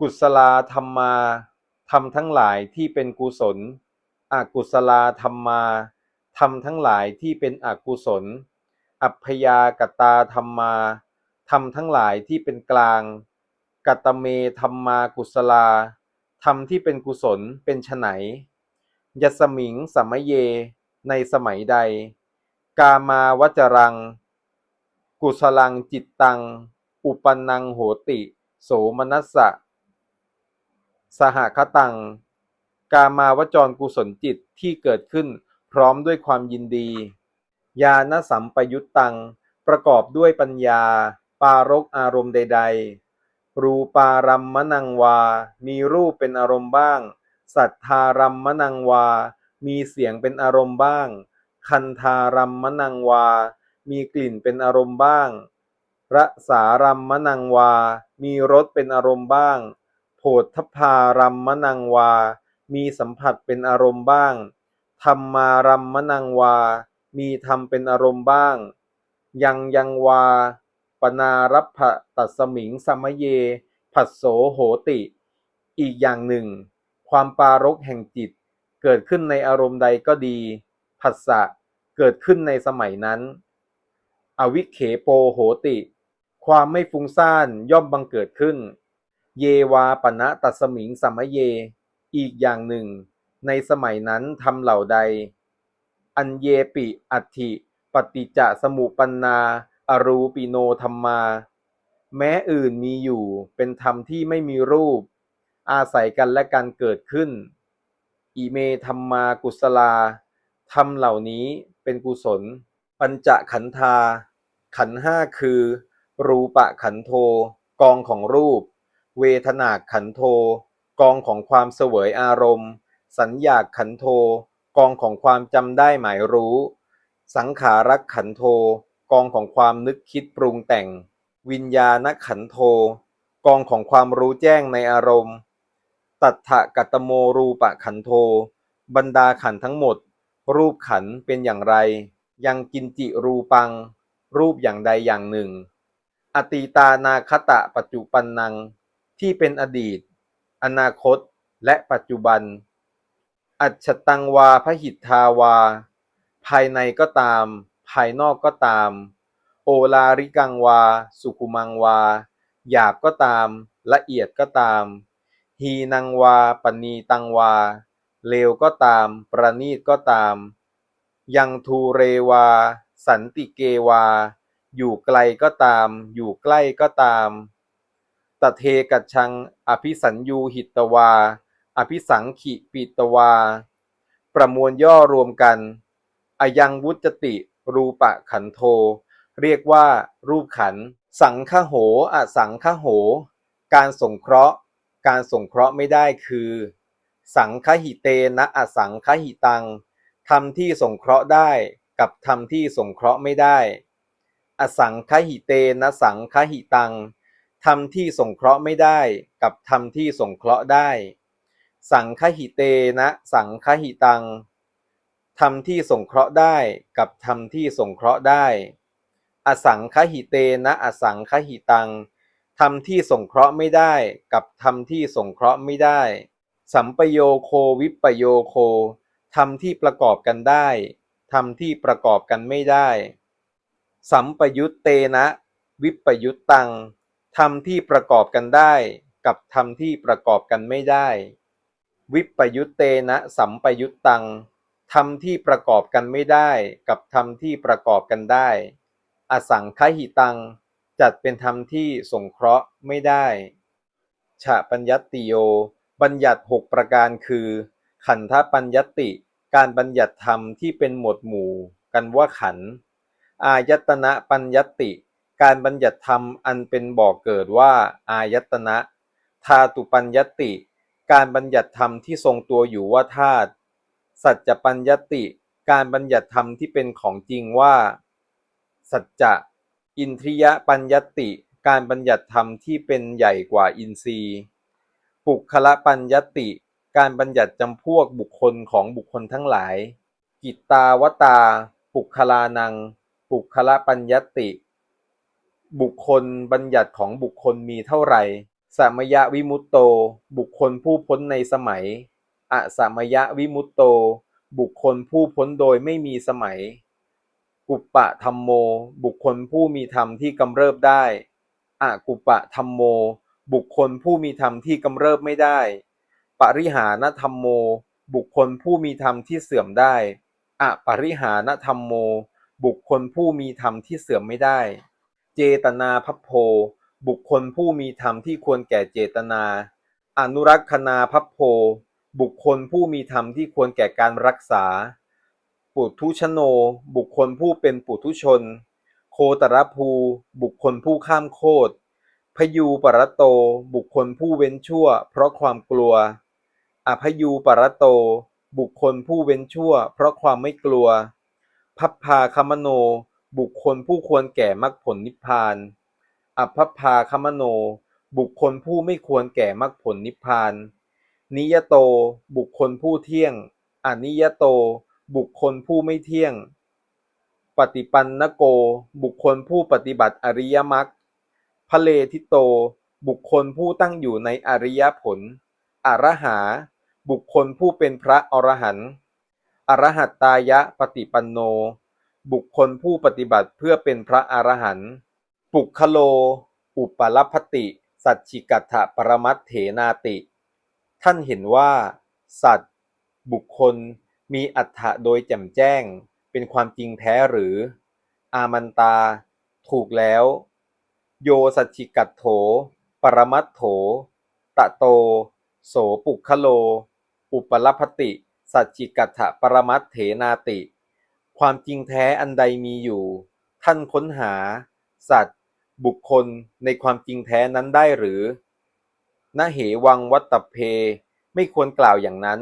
กุศลาธรรมาธรรมทั้งหลายที่เป็นกุศล อกุศลาธรรมาธรรมทั้งหลายที่เป็นอกุศล อัพยากตาธรรมาธรรมทั้งหลายที่เป็นกลาง กัตเมธรรมากุศลาธรรมที่เป็นกุศลเป็นไฉนยัสมิงสัมมเย ในสมัยใด กามาวจรัง กุศลังจิตตัง อุปนังโหติ โสมนัสสะ สหคตัง กามาวจรกุศลจิตที่เกิดขึ้นพร้อมด้วยความยินดี ญาณสัมปยุตตัง ประกอบด้วยปัญญา ปารกอารมณ์ใด ๆ รูปารัมมนังวา มีรูปเป็นอารมณ์บ้าง สัทธารัมมนังวา มีเสียงเป็นอารมณ์บ้าง คันธารัมมนังวา มีกลิ่นเป็นอารมณ์บ้างรสารัมมนังวา มีรสเป็นอารมณ์บ้าง ผฏฐพารัมมนังวา มีสัมผัสเป็นอารมณ์บ้าง ธรรมารัมมนังวา มีธรรมเป็นอารมณ์บ้าง ยังยังวา ปนารัพะตัสมิงสมเย ผัสโสโหติ อีกอย่างหนึ่ง ความปารกแห่งจิต เกิดขึ้นในอารมณ์ใดก็ดี ผัสสะเกิดขึ้นในสมัยนั้น อวิเคโปโหติ ความไม่ฟุ้งซ่านย่อมบังเกิดขึ้น เยวาปณะตัสมิงสัมเย อีกอย่างหนึ่ง ในสมัยนั้นทำเหล่าใด อันเยปิอัติปฏิจจสมุปปนนาอรูปิโนธรรมา แม้อื่นมีอยู่เป็นธรรมที่ไม่มีรูป อาศัยกันและกันเกิดขึ้น อิเมธรรมากุศลาธรรมเหล่านี้เป็นกุศล ปัญจขันธา ขันห้าคือ รูปะขันโท กองของรูป เวทนาขันโท กองของความเสวยอารมณ์ สัญญาขันโท กองของความจำได้หมายรู้ สังขารักขันโท กองของความนึกคิดปรุงแต่ง วิญญาณขันโท กองของความรู้แจ้งในอารมณ์ ตัทธกัตโมรูปะขันโท บรรดาขันทั้งหมด รูปขันเป็นอย่างไร ยังกินจิรูปัง รูปอย่างใดอย่างหนึ่ง อตีตานาคตะปัจจุปันนัง ที่เป็นอดีต อนาคต และปัจจุบัน อัจฉตังวาพหิทธาวา ภายในก็ตาม ภายนอกก็ตาม โอลาริกังวา สุขุมังวา หยาบก็ตาม ละเอียดก็ตามฮีนังวาปณีตังวา เลวก็ตาม ประณีตก็ตาม ยังทูเรวา สันติเกวา อยู่ไกลก็ตาม อยู่ใกล้ก็ตาม ตเทกัจชัง อภิสัญยูหิตวา อภิสังขิปิตวา ประมวลย่อรวมกันอายังวุจติ รูปะขันโท เรียกว่า รูปขัน สังฆโหอสังฆโห การสงเคราะห์ การสงเคราะห์ไม่ได้คือ สังคหิเตนะอสังคหิตังธรรมที่สงเคราะห์ได้กับธรรมที่สงเคราะห์ไม่ได้ อสังคหิเตนะสังคหิตัง ธรรมที่สงเคราะห์ไม่ได้กับธรรมที่สงเคราะห์ได้ สังคหิเตนะสังคหิตังธรรมที่สงเคราะห์ได้กับธรรมที่สงเคราะห์ได้ อสังคหิเตนะอสังคหิตังธรรมที่สงเคราะห์ไม่ได้กับธรรมที่สงเคราะห์ไม่ได้ สัมปโยโควิปโยโคธรรมที่ประกอบกันได้ธรรมที่ประกอบกันไม่ได้ สัมปยุตเตนะ วิปยุตตัง ธรรมที่ประกอบกันได้กับธรรมที่ประกอบกันไม่ได้ วิปยุตเตนะสัมปยุตตังธรรมที่ประกอบกันไม่ได้ กับธรรมที่ประกอบกันได้ อสังคหิตัง จัดเป็นธรรมที่สงเคราะห์ไม่ได้ฉะปัญญตติโย บัญญัติหกประการคือ ขันธปัญญติ การบัญญัติธรรมที่เป็นหมวดหมู่ กันว่าขันธ์อายตนะปัญญติ การบัญญัติธรรมอันเป็นบ่อเกิดว่า อายตนะ ธาตุปัญญตติ การบัญญัติธรรมที่ทรงตัวอยู่ว่าธาตุ สัจจปัญญตติ การบัญญัติธรรมที่เป็นของจริงว่า สัจจะ อินทรียปัญญตติการบัญญัติธรรมที่เป็นใหญ่กว่าอินทรีย์ ปุคละปัญญตติ การบัญญัติจำพวกบุคคลของบุคคลทั้งหลาย กิตตาวตา ปุคลานัง ปุคละปัญญติ บุคคลบัญญัติของบุคคลมีเท่าไหร่สมยะวิมุตโต บุคคลผู้พ้นในสมัยอสมยะวิมุตโต บุคคลผู้พ้นโดยไม่มีสมัย กุปปะธรรมโม บุคคลผู้มีธรรมที่กำเริบได้อกุปปะธรรมโม บุคคลผู้มีธรรมที่กำเริบไม่ได้ ปริหานธรรมโม บุคคลผู้มีธรรมที่เสื่อมได้อปริหานธรรมโม บุคคลผู้มีธรรมที่เสื่อมไม่ได้ เจตนาพัพโพ บุคคลผู้มีธรรมที่ควรแก่เจตนา อนุรักษนาพัพโพ บุคคลผู้มีธรรมที่ควรแก่การรักษา ปุถุชโน บุคคลผู้เป็นปุถุชน โคตรภู บุคคลผู้ข้ามโคตรพยูปรโต บุคคลผู้เว้นชั่ว เพราะความกลัวอภยูปรโต บุคคลผู้เว้นชั่ว เพราะความไม่กลัว พัพพาคมโน บุคคลผู้ควรแก่มรรคผลนิพพานอภัพพาคมโน บุคคลผู้ไม่ควรแก่มรรคผลนิพพาน นิยโต บุคคลผู้เที่ยง อนิยโต บุคคลผู้ไม่เที่ยง ปฏิปันนโก บุคคลผู้ปฏิบัติอริยมรรคพระเลทิโต บุคคลผู้ตั้งอยู่ในอริยผล อรหา บุคคลผู้เป็นพระอรหันต์ อรหัตตายะปฏิปันโน บุคคลผู้ปฏิบัติเพื่อเป็นพระอรหันต์ปุคโล อุปลพติ สัจฉิกัตถปรมัตเถนาติ ท่านเห็นว่า สัตว์ บุคคลมีอัฏฐะโดยแจ่มแจ้ง เป็นความจริงแท้หรือ อามันตา ถูกแล้ว โยสัจฉิกัตโถ ปรมัตโถ ตะโต โสปุคโล อุปลพติ สัจฉิกัตถปรมัตเถนาติ ความจริงแท้อันใดมีอยู่ ท่านค้นหา สัตว์ บุคคลในความจริงแท้นั้นได้หรือนะเหวังวัตตเพ ไม่ควรกล่าวอย่างนั้น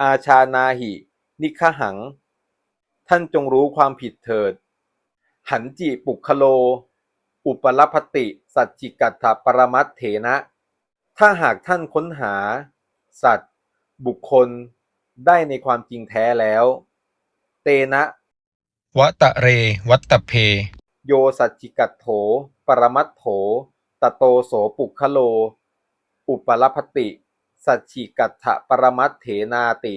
อาชานาหิ นิคหัง ท่านจงรู้ความผิดเถิด หันจิปุคโล อุปลพติ สัจจิกัตถปรมัตเถนะ ถ้าหากท่านค้นหา สัตว์ บุคคล ได้ในความจริงแท้แล้ว เตนะ วัตะเร วัตตะเพ โยสัจจิกัตโถ ปรมัตโถ ตโตโสปุคโล อุปลพติ สัจฉิกัตถปรมัตเถนาติ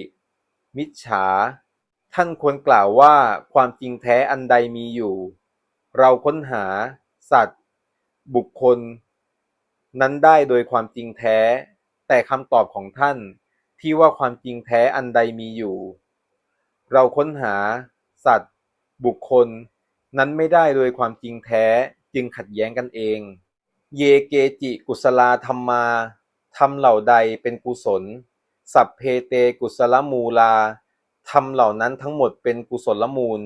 มิจฉา ท่านควรกล่าวว่าความจริงแท้อันใดมีอยู่ เราค้นหา สัตว์ บุคคล นั้นได้โดยความจริงแท้ แต่คำตอบของท่านที่ว่าความจริงแท้อันใดมีอยู่ เราค้นหา สัตว์ บุคคล นั้นไม่ได้โดยความจริงแท้จึงขัดแย้งกันเอง เยเกจิกุสลาธรรมาทำเหล่าใดเป็นกุศล สัพเพเตกุสลมูลาทำเหล่านั้นทั้งหมดเป็นกุศลมูล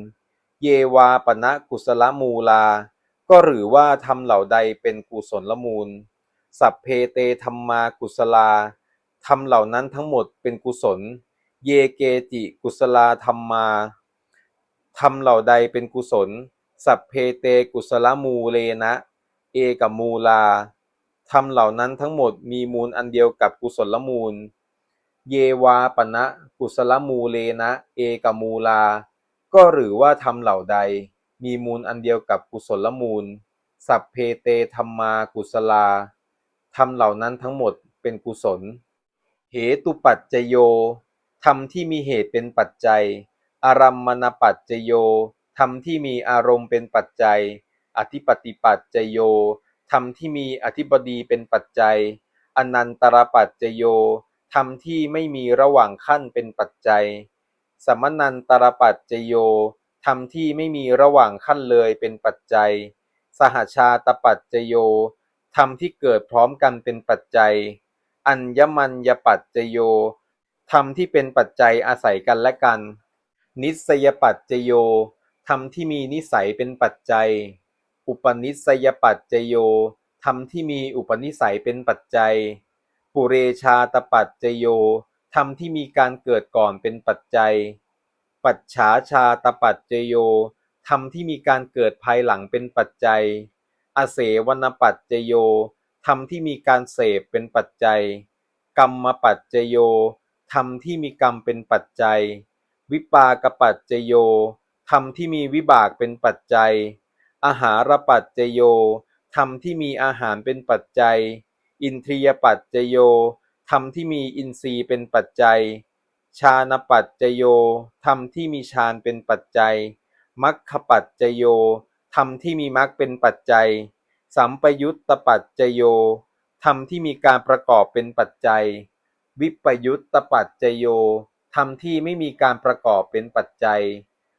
เยวาปณะกุสลมูลา ก็หรือว่าทำเหล่าใดเป็นกุศลมูล สัพเพเตธรรมากุสลาทำเหล่านั้นทั้งหมดเป็นกุศล เยเกจิกุสลาธรรมา ทำเหล่าใดเป็นกุศล สัพเพเตกุสลมูเลนะ เอกมูลาทำเหล่านั้นทั้งหมดมีมูลอันเดียวกับกุศลมูล เยวาปณะกุสลมูเลนะ เอกมูลา ก็หรือว่าทำเหล่าใด มีมูลอันเดียวกับกุศลมูล สัพเพเตธรรมากุสลาทำเหล่านั้นทั้งหมดเป็นกุศล เหตุปัจจโยธรรมที่มีเหตุเป็นปัจจัย อารัมมณปัจจโยธรรมที่มีอารมณ์เป็นปัจจัย อธิปติปัจจโยธรรมที่มีอธิบดีเป็นปัจจัย อนันตรปัจจโยธรรมที่ไม่มีระหว่างขั้นเป็นปัจจัย สมนันตรปัจจโยธรรมที่ไม่มีระหว่างขั้นเลยเป็นปัจจัย สหชาตปัจจโยธรรมที่เกิดพร้อมกันเป็นปัจจัย อัญญมัญญปัจจโยธรรมที่เป็นปัจจัยอาศัยกันและกัน นิสยปัจจโยธรรมที่มีนิสัยเป็นปัจจัย อุปนิสยปัจจโยธรรมที่มีอุปนิสัยเป็นปัจจัย ปุเรชาตปัจจโยธรรมที่มีการเกิดก่อนเป็นปัจจัย ปัจฉาชาตปัจจโยธรรมที่มีการเกิดภายหลังเป็นปัจจัย อเสวนปัจจโยธรรมที่มีการเสพเป็นปัจจัย กรรมปัจจโยธรรมที่มีกรรมเป็นปัจจัย วิปากปัจจโยธรรมที่มีวิบากเป็นปัจจัย อาหารปัจจโยธรรมที่มีอาหารเป็นปัจจัย อินทรียปัจจโยธรรมที่มีอินทรีย์เป็นปัจจัย ชาณปัจจโยธรรมที่มีฌานเป็นปัจจัย มัคคปัจจโยธรรมที่มีมรรคเป็นปัจจัย สัมปยุตตปัจจโยธรรมที่มีการประกอบเป็นปัจจัย วิปยุตตปัจจโย ธรรมที่ไม่มีการประกอบเป็นปัจจัย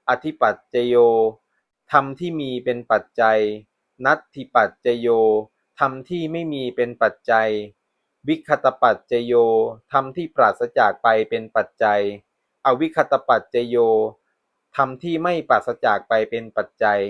อธิปัจจโย ธรรมที่มีเป็นปัจจัย นัตถิปัจจโย ธรรมที่ไม่มีเป็นปัจจัย วิคตปัจจโย ธรรมที่ปราศจากไปเป็นปัจจัย อวิคตปัจจโย ธรรมที่ไม่ปราศจากไปเป็นปัจจัย